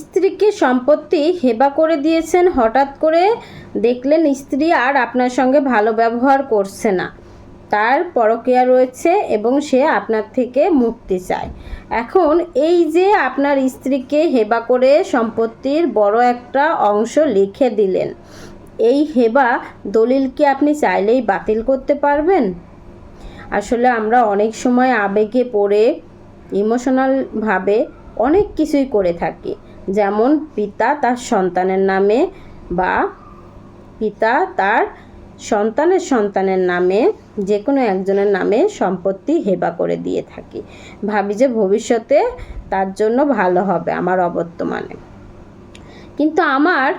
স্ত্রীকে সম্পত্তি হেবা করে দিয়েছেন, হঠাৎ করে দেখলেন স্ত্রী আর আপনার সঙ্গে ভালো ব্যবহার করছে না। তার পরকীয়া রয়েছে এবং সে আপনার থেকে মুক্তি চায়। এখন এই যে আপনার স্ত্রীকে হেবা করে সম্পত্তির বড় একটা অংশ লিখে দিলেন, এই হেবা দলিল কি আপনি চাইলেই বাতিল করতে পারবেন? আসলে আমরা অনেক সময় আবেগে পড়ে ইমোশনালভাবে অনেক কিছুই করে থাকি। যেমন পিতা তার সন্তানের নামে বা পিতা তার সন্তানের সন্তানের নামে যে কোনো একজনের নামে সম্পত্তি হেবা করে দিয়ে থাকি। ভাবি যে ভবিষ্যতে তার জন্য ভালো হবে আমার অবর্তমানে। কিন্তু আমার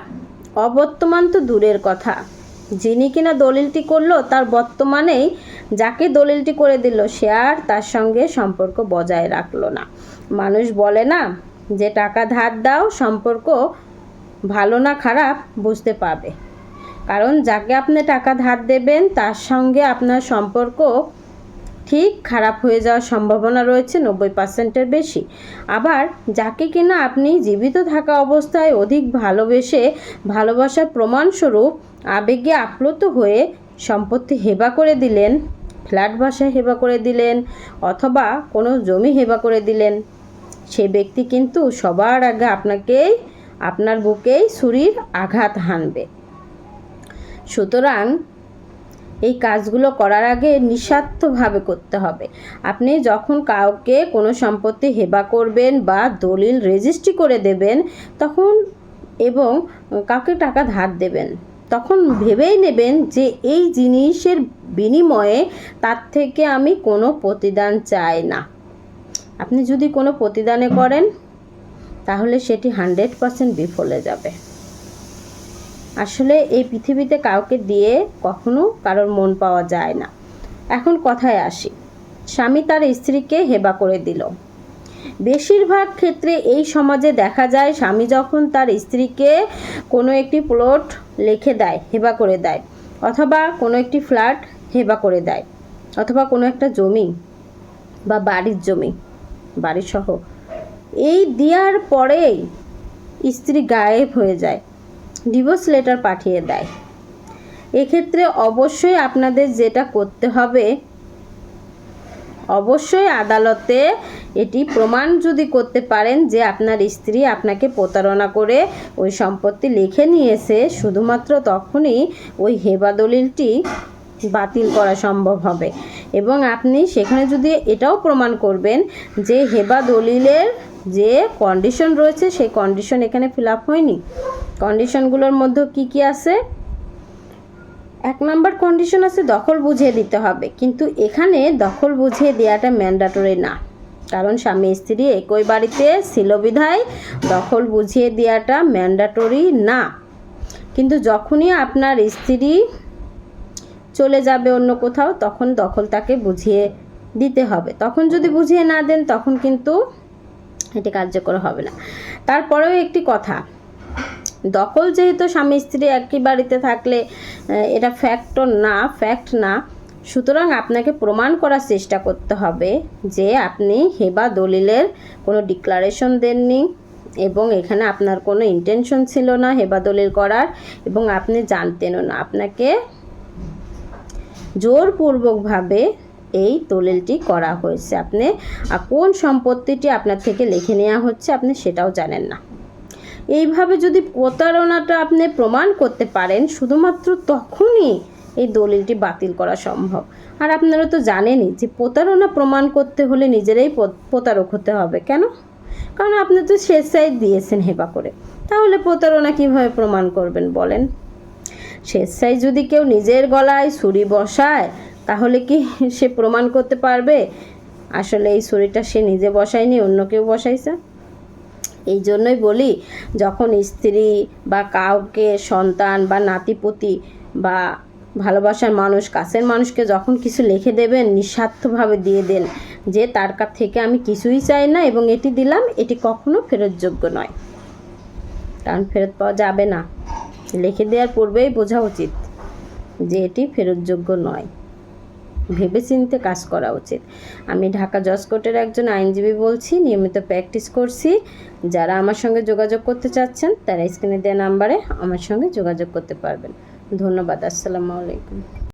অবর্তমান তো দূরের কথা। যিনি কিনা দলিলটি করল, তার বর্তমানেই যাকে দলিলটি করে দিল, সে আর তার সঙ্গে সম্পর্ক বজায় রাখল না। মানুষ বলে না যে টাকা ধার দাও, সম্পর্ক ভালো না খারাপ বুঝতে পাবে কারণ যাকে আপনি টাকা ধার দেবেন, তার সঙ্গে আপনার সম্পর্ক ঠিক খারাপ হয়ে যাওয়ার সম্ভাবনা রয়েছে নব্বই পার্সেন্টের বেশি। আবার যাকে কিনা আপনি জীবিত থাকা অবস্থায় অধিক ভালোবেসে ভালোবাসার প্রমাণস্বরূপ আবেগে আপ্লুত হয়ে সম্পত্তি হেবা করে দিলেন, ফ্ল্যাট বাসায় হেবা করে দিলেন, অথবা কোনো জমি হেবা করে দিলেন সে ব্যক্তি কিন্তু সবার আগে আপনাকেই, আপনার বুকেই ছুরির আঘাত হানবে। সুতরাং এই কাজগুলো করার আগে নিঃস্বার্থভাবে করতে হবে। আপনি যখন কাউকে কোনো সম্পত্তি হেবা করবেন বা দলিল রেজিস্ট্রি করে দেবেন, তখন এবং কাউকে টাকা ধার দেবেন, তখন ভেবেই নেবেন যে এই জিনিসের বিনিময়ে তার থেকে আমি কোনো প্রতিদান চাই না। আপনি যদি কোনো প্রতিদানে করেন, তাহলে সেটি হান্ড্রেড পারসেন্ট বিফলে যাবে। আসলে এই পৃথিবীতে কাউকে দিয়ে কখনো কারোর মন পাওয়া যায় না। এখন কথায় আসি। স্বামী তার স্ত্রীকে হেবা করে দিল। বেশিরভাগ ক্ষেত্রে এই সমাজে দেখা যায়, স্বামী যখন তার স্ত্রীকে কোনো একটি প্লট লিখে দেয়, হেবা করে দেয়, অথবা কোনো একটি ফ্ল্যাট হেবা করে দেয়, অথবা কোনো একটা জমি বা বাড়ির জমি। বাড়িসহ। এই দেওয়ার পরেই স্ত্রী গায়েব হয়ে যায় ডিভোর্স লেটার পাঠিয়ে দেয়। এক্ষেত্রে অবশ্যই আপনাদের যেটা করতে হবে, অবশ্যই আদালতে এটি প্রমাণ যদি করতে পারেন যে আপনার স্ত্রী আপনাকে প্রতারণা করে ওই সম্পত্তি লিখে নিয়েছে, শুধুমাত্র তখনই ওই হেবা দলিলটি বাতিল করা সম্ভব হবে। এবং আপনি সেখানে যদি এটাও প্রমাণ করবেন যে হেবা দলিলের যে কন্ডিশন রয়েছে, সেই কন্ডিশন এখানে ফিল আপ হয়নি। কন্ডিশনগুলোর মধ্যে কি কি আছে? এক নাম্বার কন্ডিশন আছে দখল বুঝিয়ে দিতে হবে। কিন্তু এখানে দখল বুঝিয়ে দেওয়াটা ম্যান্ডাটরি না। কারণ স্বামী স্ত্রী একই বাড়িতে ছিল বিধায় দখল বুঝিয়ে দেওয়াটা ম্যান্ডাটরি না। কিন্তু যখনই আপনার স্ত্রী চলে যাবে অন্য কোথাও, তখন দখল তাকে বুঝিয়ে দিতে হবে। তখন যদি বুঝিয়ে না দেন, তখন কিন্তু এটি কার্যকর হবে না। তারপরেও একটি কথা, দখল যেহেতু স্বামী স্ত্রী একই বাড়িতে থাকলে এটা ফ্যাক্টর না ফ্যাক্ট না। সুতরাং আপনাকে প্রমাণ করার চেষ্টা করতে হবে যে আপনি হেবা দলিলের কোনো ডিক্লারেশন দেননি এবং এখানে আপনার কোনো ইন্টেনশন ছিল না হেবা দলিল করার এবং আপনি জানতেনও না। আপনাকে জোরপূর্বকভাবে এই দলিলটি করা হয়েছে। আপনি কোন সম্পত্তিটি আপনার থেকে লিখে নেওয়া হচ্ছে আপনি সেটাও জানেন না। এইভাবে যদি প্রতারণাটা আপনি প্রমাণ করতে পারেন, শুধুমাত্র তখনই এই দলিলটি বাতিল করা সম্ভব। আর আপনারা তো জানেনই যে প্রতারণা প্রমাণ করতে হলে নিজেরাই প্রতারক হতে হবে। কেন? কারণ আপনি তো শেষ স্বেচ্ছায় দিয়েছেন হেবা করে। তাহলে প্রতারণা কীভাবে প্রমাণ করবেন বলেন? স্বেচ্ছায় যদি কেউ নিজের গলায় ছুরি বসায়, তাহলে কি সে প্রমাণ করতে পারবে? আসলে এই ছুরিটা সে নিজে বসায়নি, অন্য কেউ বসাইছে। এই জন্যই বলি, যখন স্ত্রী বা কাউকে সন্তান বা নাতিপুতি বা ভালোবাসার মানুষ, কাছের মানুষকে যখন কিছু লিখে দেবেন, নিঃস্বার্থভাবে দিয়ে দেন যে, তার কাছ থেকে আমি কিছুই চাই না এবং এটি দিলাম, এটি কখনো ফেরতযোগ্য নয়। কারণ ফেরত পাওয়া যাবে না। লিখে দেওয়ার পূর্বেই বোঝা উচিত যে এটি ফেরতযোগ্য নয়। ভেবেচিন্তে কাজ করা উচিত। আমি ঢাকা জজ কোর্টের একজন আইনজীবী বলছি, নিয়মিত প্র্যাকটিস করছি। যারা আমার সঙ্গে যোগাযোগ করতে চাচ্ছেন, তারা স্ক্রিনে দেওয়া নাম্বারে আমার সঙ্গে যোগাযোগ করতে পারবেন। ধন্যবাদ, আসসালামু আলাইকুম।